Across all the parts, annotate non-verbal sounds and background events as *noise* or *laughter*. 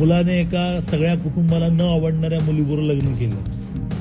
मुलाने एका सगळ्या कुटुंबाला न आवडणाऱ्या मुलीबरोबर लग्न केलं.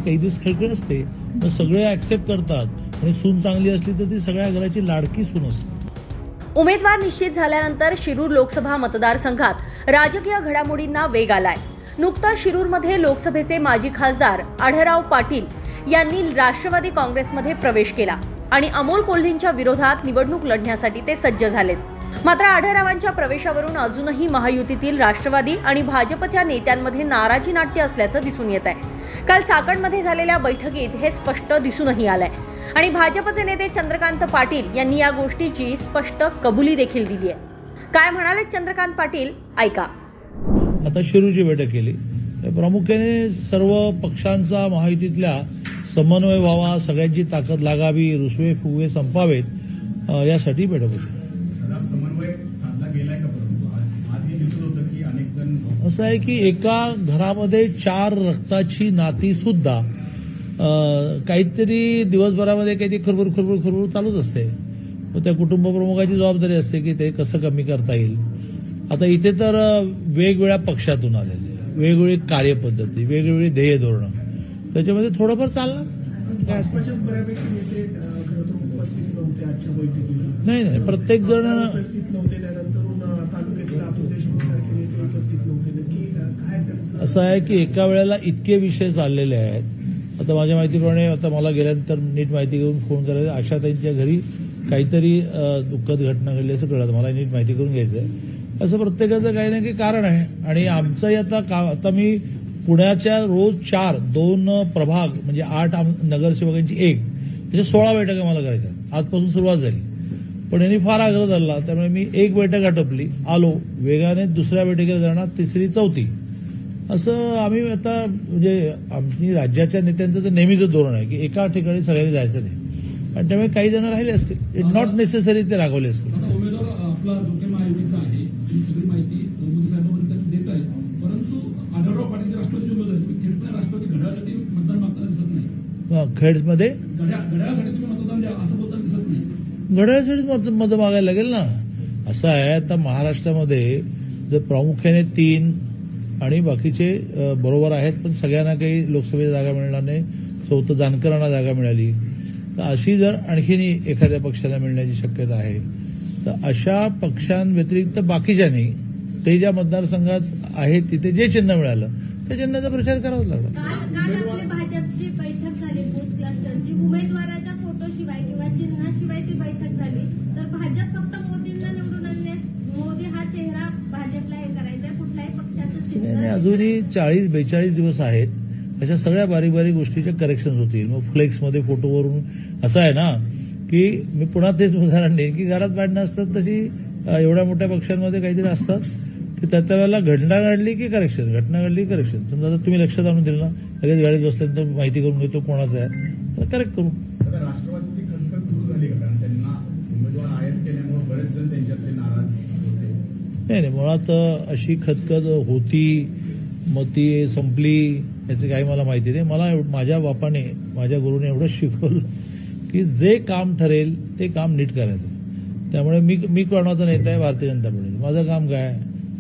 काही दिवस खळखळ असते तर सगळे ऍक्सेप्ट करतात. आणि सून चांगली असली तर ती सगळ्या घराची लाडकी सून असते. उमेदवार निश्चित झाल्यानंतर शिरूर लोकसभा मतदारसंघात राजकीय घडामोडींना वेग आलाय. नुकताच शिरूरमध्ये लोकसभेचे माजी खासदार आढळराव पाटील यांनी राष्ट्रवादी काँग्रेसमध्ये प्रवेश केला आणि अमोल कोल्हेंच्या विरोधात निवडणूक लढण्यासाठी ते सज्ज झालेत. मात्र आढळरावांच्या प्रवेशावरून अजूनही महायुतीतील राष्ट्रवादी आणि भाजपच्या नेत्यांमध्ये नाराजी नाट्य असल्याचं दिसून येत आहे. काल चाकणमध्ये झालेल्या बैठकीत हे स्पष्ट दिसूनही आलंय. आणि भाजपचे नेते चंद्रकांत पाटील यांनी या गोष्टीची स्पष्ट कबुली देखील दिली आहे. काय म्हणाले चंद्रकांत पाटील? ऐका. आता शिरूची बैठक केली. तर प्रामुख्याने सर्व पक्षांचा महायुतीतल्या समन्वय व्हावा सगळ्यांची ताकद लागावी रुसवे फुगवे संपावेत यासाठी बैठक होती त्याला समन्वय साधला गेलाय का परंतु आज आज हे दिसून होतं की अनेक जण असं आहे की एका घरामध्ये चार रक्ताची नाती सुद्धा काहीतरी दिवसभरामध्ये काहीतरी खरबूर खरबूर खरबूर चालूच असते. मग त्या कुटुंब प्रमुखाची जबाबदारी असते की ते कसं कमी करता येईल. आता इथे तर वेगवेगळ्या पक्षातून आलेले वेगवेगळी कार्यपद्धती वेगवेगळी ध्येय धोरणं. त्याच्यामध्ये थोडंफार बैठकीला. नाही नाही प्रत्येक जण असं आहे की एका वेळेला इतके विषय चाललेले आहेत. आता माझ्या माहितीप्रमाणे आता मला गेल्यानंतर नीट माहिती घेऊन फोन करायला आशा त्यांच्या घरी काहीतरी दुःखद घटना घडली असं कळलं. मला नीट माहिती करून घ्यायचं आहे असं प्रत्येकाचं काही ना काही कारण आहे. आणि आमचंही आता का आता मी पुण्याच्या रोज चार दोन प्रभाग म्हणजे आठ आम- नगरसेवकांची एक म्हणजे सोळा बैठका मला करायच्या आहेत. आजपासून सुरुवात झाली. पण यांनी फार आग्रह धरला. त्यामुळे मी एक बैठक आटपली. आलो. वेगाने दुसऱ्या बैठकीला जाणार. तिसरी चौथी. असं आम्ही आता म्हणजे आमची राज्याच्या नेत्यांचं तर नेहमीच धोरण आहे की एका ठिकाणी सगळ्यांनी जायचं नाही. आणि त्यामुळे काही जण राहिले असतील. इट नॉट नेसेसरी ते रागवले असतील. राष्ट्रवादी घड्याळासाठी मत मागायला लागेल ना? असं आहे आता महाराष्ट्रामध्ये जर प्रामुख्याने तीन आणि बाकीचे बरोबर आहेत पण सगळ्यांना काही लोकसभेत जागा मिळणार नाही चौथं जानकरांना जागा मिळाली. तर अशी जर आणखीनही एखाद्या पक्षाला मिळण्याची शक्यता आहे तर अशा पक्षांव्यतिरिक्त बाकीच्यानी ते ज्या मतदारसंघात आहेत तिथे जे चिन्ह मिळालं त्या चिन्हाचा प्रचार करावा लागला भाजपची बैठक झाली बूथ क्लस्टरची उमेदवाराच्या फोटोशिवाय किंवा चिन्हाशिवाय ती बैठक झाली. तर भाजप फक्त मोदींना निवडून आणण्यास मोदी हा चेहरा भाजपला हे करायचा कुठल्याही पक्षाचं नाही, चिन्ह नाही, अजूनही चाळीस बेचाळीस दिवस आहेत. अशा सगळ्या बारीक बारीक गोष्टीचे करेक्शन होतील. मग फ्लेक्समध्ये फोटोवरून असं आहे ना की मी पुन्हा तेच उदाहरण देईन की घरात भांडणं असतात तशी एवढ्या मोठ्या पक्षांमध्ये काहीतरी असतात. की त्या वेळेला घटना घडली की करेक्शन घटना घडली की करेक्शन समजा आता तुम्ही लक्षात आणून दिलं ना लगेच गाडीत बसल्यानंतर माहिती करून घेतो कोणाचं आहे तर करेक्ट करू. राष्ट्रवादीची खतखत दूर झाली का? कारण त्यांना उमेदवार आयात केल्यामुळे बरेच जण त्यांच्यातले नाराज होते. नाही नाही मुळात अशी खतखत होती मग ती संपली याचं काही मला माहिती नाही. मला माझ्या बापाने माझ्या गुरुने एवढं शिकवलं की जे काम ठरेल ते काम नीट करायचं. त्यामुळे मी मी कोणाचा नेता आहे? भारतीय जनता पार्टीचा. माझं काम काय?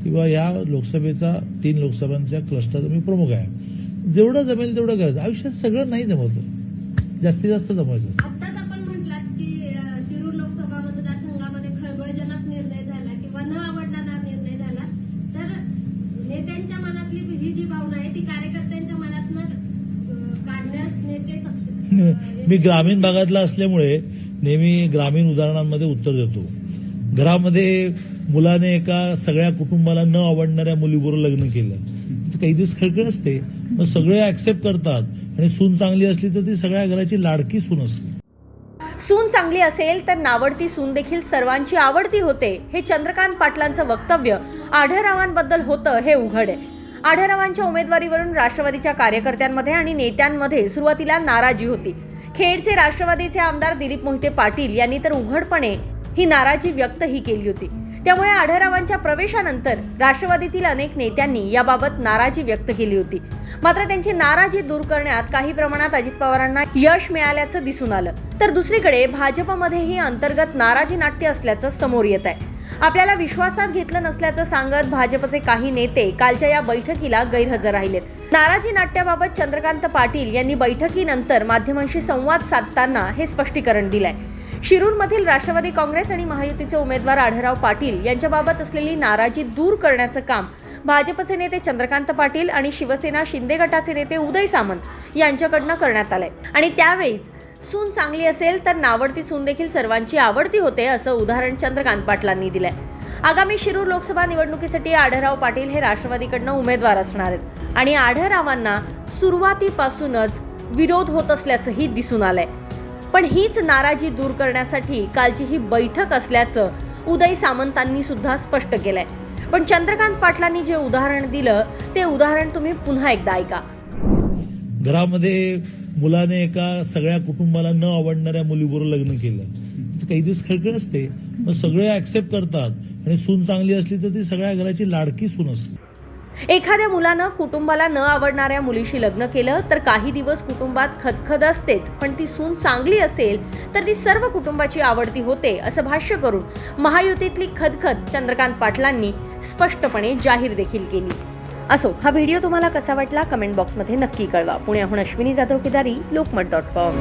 आहे? की बा ह्या लोकसभेचा तीन लोकसभांच्या क्लस्टरचा मी प्रमुख आहे. जेवढं जमेल तेवढं करायचं आयुष्यात सगळं नाही जमवतं जास्तीत जास्त जमवायचं असतं. आत्ताच आपण म्हटलात की अं, शिरूर लोकसभा मतदारसंघामध्ये खळबळजनक निर्णय झाला किंवा न आवडणारा निर्णय झाला. तर नेत्यांच्या मनातली जी भावना आहे ती कार्यकर्त्यांच्या मनातनं अं, काढण्यास नेते सक्षम *laughs* मी ग्रामीण भागातला असल्यामुळे नेहमी ग्रामीण उदाहरणांमध्ये उत्तर देतो. घरामध्ये मुलाने एका सगळ्या कुटुंबाला न आवडणाऱ्या मुलीबरोबर लग्न केलं. काही दिवस खळखळ असते मग सगळे ऍक्सेप्ट करतात. आणि सून चांगली असली तर ती सगळ्या घराची लाडकी सून असते. सून चांगली असेल तर नावडती सून देखील सर्वांची आवडती होते हे चंद्रकांत पाटलांचं वक्तव्य. आढळरावांबद्दल होतं हे उघड. आहे आढळरावांच्या उमेदवारीवरून राष्ट्रवादीच्या कार्यकर्त्यांमध्ये आणि नेत्यांमध्ये सुरुवातीला नाराजी होती. खेडचे राष्ट्रवादीचे आमदार दिलीप मोहिते पाटील यांनी तर उघडपणे ही नाराजी व्यक्तही केली होती. त्यामुळे आढळरावांच्या प्रवेशानंतर राष्ट्रवादीतील अनेक नेत्यांनी याबाबत नाराजी व्यक्त केली होती. मात्र त्यांची नाराजी दूर करण्यात काही प्रमाणात अजित पवारांना यश मिळाल्याचं दिसून आलं. तर दुसरीकडे भाजपमध्येही अंतर्गत नाराजी नाट्य असल्याचं समोर येत आहे. आपल्याला विश्वासात घेतलं नसल्याचं सांगत भाजपचे काही नेते कालच्या या बैठकीला गैरहजर राहिलेत. नाराजी नाट्याबाबत चंद्रकांत पाटील यांनी बैठकीनंतर माध्यमांशी संवाद साधताना हे स्पष्टीकरण दिलंय. शिरूरमधील राष्ट्रवादी काँग्रेस आणि महायुतीचे उमेदवार आढळराव पाटील यांच्याबाबत असलेली नाराजी दूर करण्याचं काम भाजपचे नेते चंद्रकांत पाटील आणि शिवसेना शिंदे गटाचे नेते उदय सामंत यांच्याकडनं करण्यात आलंय. आणि त्यावेळीच सून चांगली असेल तर नावडती सून देखील सर्वांची आवडती होते असं उदाहरण चंद्रकांत पाटलांनी दिलंय. आगामी शिरूर लोकसभा निवडणुकीसाठी आढळराव पाटील हे राष्ट्रवादीकडनं उमेदवार असणार आहेत. आणि आढळरावांना सुरुवातीपासूनच विरोध होत असल्याचंही दिसून आलंय. पण हीच नाराजी दूर करण्यासाठी कालची ही बैठक असल्याचं उदय सामंतांनी सुद्धा स्पष्ट केलंय. पण चंद्रकांत पाटलांनी जे उदाहरण दिलं ते उदाहरण तुम्ही पुन्हा एकदा ऐका. घरामध्ये मुलाने एका सगळ्या कुटुंबाला न आवडणाऱ्या मुलीबरोबर लग्न केलं. काही दिवस खळखळ असते मग सगळे ऍक्सेप्ट करतात. आणि सून चांगली असली तर ती सगळ्या घराची लाडकी सून असते. एखाद्या मुलानं कुटुंबाला न आवडणाऱ्या मुलीशी लग्न केलं तर काही दिवस कुटुंबात खदखद असतेच पण ती सून चांगली असेल तर ती सर्व कुटुंबाची आवडती होते असं भाष्य करून महायुतीतली खदखद चंद्रकांत पाटलांनी स्पष्टपणे जाहीर देखील केली. असो हा व्हिडिओ तुम्हाला कसा वाटला? कमेंट बॉक्समध्ये नक्की कळवा. पुण्याहून अश्विनी जाधव केदारी लोकमत डॉट कॉम.